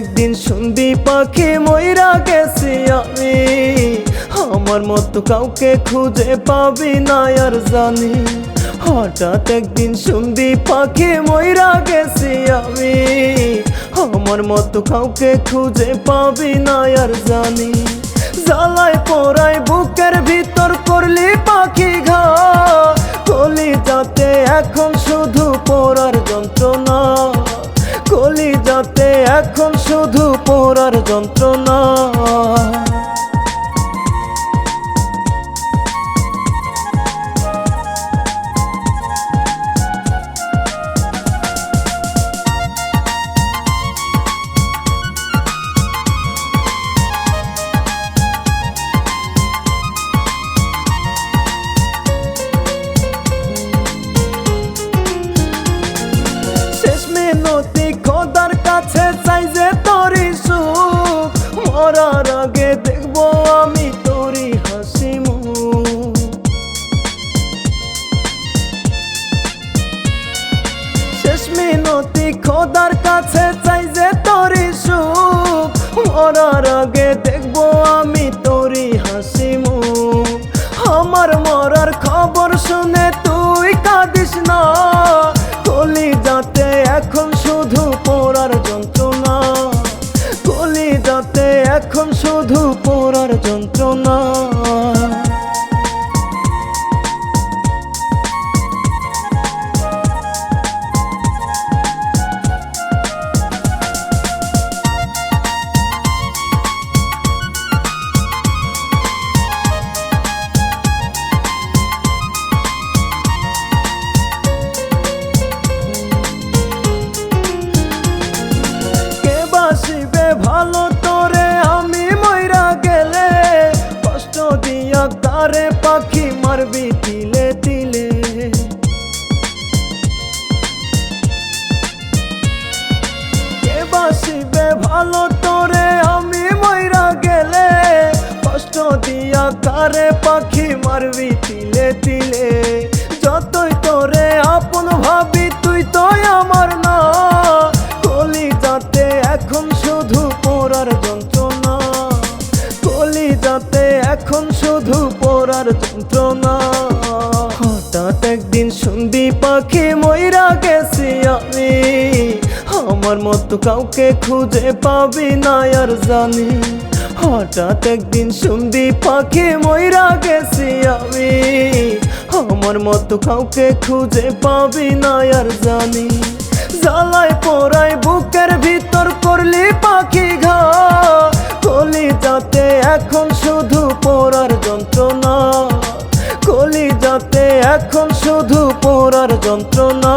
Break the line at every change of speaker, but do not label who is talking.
একদিন শুনবি পাখি ময়রা গেছি আমি। আমার মতো কাউকে খুঁজে পাবি না আর জানি। হঠাৎ একদিন শুনবি পাখি ময়রা গেছি আমি। আমার মতো কাউকে খুঁজে পাবি না আর জানি। জ্বালায় পড়াই বুকের ভিতর করলি পাখি ঘা। এখন শুধু পড়ার যন্ত্রণা। শেষ মিনতি মিনতি খোদার কাছে চাই যে তোরই সুখ। মরার আগে দেখব আমি তোরই হাসি মুখ। আমার মরার খবর শুনে তুই কাঁদিস না। কলি যাতে এখন শুধু পড়ার যন্ত্রণা। কলি যাতে এখন শুধু পড়ার যন্ত্রণা। তারে পাখি মারবি তিলে তিলে। কে বাসিবে ভালো তোরে, আমি মইরা গেলে। কষ্ট দিয়া তারে পাখি মারবি তিলে তিলে। যতই তোরে আপন ভাবি, তুই তো আমার না যন্ত্রণা হঠাৎ একদিন শুনবি পাখি ময়রা গেছি আমি। আমার মতো কাউকে খুঁজে পাবি না আর জানি। হঠাৎ একদিন শুনবি পাখি ময়রা গেছি আমি। আমার মতো কাউকে খুঁজে পাবি না আর জানি। জ্বালায় পড়াই বুকের ভিতর করলি পাখি এখন শুধু পড়ার যন্ত্রণা।